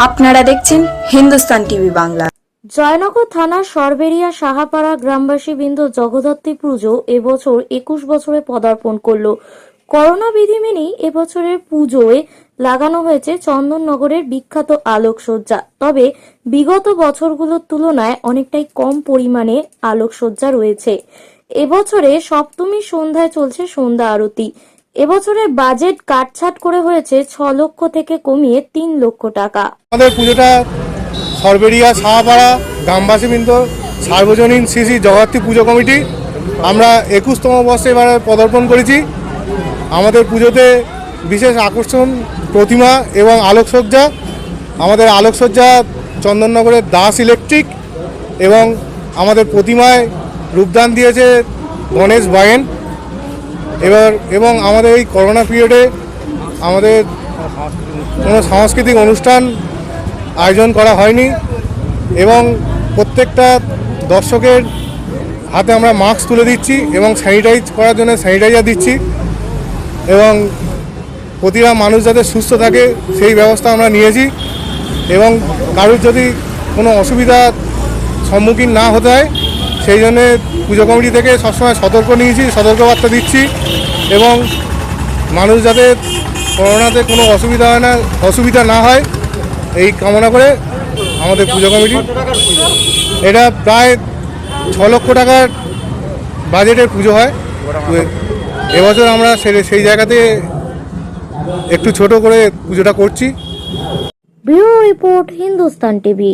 আপনারা দেখছেন হিন্দুস্তান টিভি বাংলা। জয়নগর থানার সরবেরিয়া সাহাপাড়া গ্রামবাসী বৃন্দ জগদ্ধাত্রী পুজো এবছর একুশ বছরে পদার্পণ করল। করোনা বিধি মেনেই এবছরের পুজোয় লাগানো হয়েছে চন্দননগরের বিখ্যাত আলোকসজ্জা। তবে বিগত বছরগুলোর তুলনায় অনেকটাই কম পরিমাণে আলোকসজ্জা রয়েছে। এবছরে সপ্তমী সন্ধ্যায় চলছে সন্ধ্যা আরতি। এবছরের বাজেট কাটছাট করে হয়েছে ছ লক্ষ থেকে কমিয়ে তিন লক্ষ টাকা। আমাদের পুজোটা সরবেরিয়া, সাহাপাড়া গ্রামবাসীবৃন্দ সার্বজনীন শ্রী জগত্রী পুজো কমিটি, আমরা একুশতম বর্ষে এবারে পদার্পণ করেছি। আমাদের পুজোতে বিশেষ আকর্ষণ, প্রতিমা এবং আলোকসজ্জা, আমাদের আলোকসজ্জা চন্দননগরের দাস ইলেকট্রিক এবং আমাদের প্রতিমায় রূপদান দিয়েছে গণেশ বায়েন। এবার এবং আমাদের এই করোনা পিরিয়ডে আমাদের কোনো সাংস্কৃতিক অনুষ্ঠান আয়োজন করা হয়নি এবং প্রত্যেকটা দর্শকের হাতে আমরা মাস্ক তুলে দিচ্ছি এবং স্যানিটাইজ করার জন্য স্যানিটাইজার দিচ্ছি এবং প্রতিটা মানুষ যাতে সুস্থ থাকে সেই ব্যবস্থা আমরা নিয়েছি এবং কারোর যদি কোনো অসুবিধার সম্মুখীন না হতে হয় সেই জন্যে পুজো কমিটি থেকে সবসময় সতর্ক নিয়েছি, সতর্কবার্তা দিচ্ছি এবং মানুষ যাতে করোনাতে কোনো অসুবিধা হয় না, অসুবিধা না হয়, এই কামনা করে আমাদের পুজো কমিটি এটা প্রায় ছ লক্ষ টাকার বাজেটের পুজো হয়। এবছর আমরা সেই জায়গাতে একটু ছোট করে পুজোটা করছি। Report, Hindustan TV.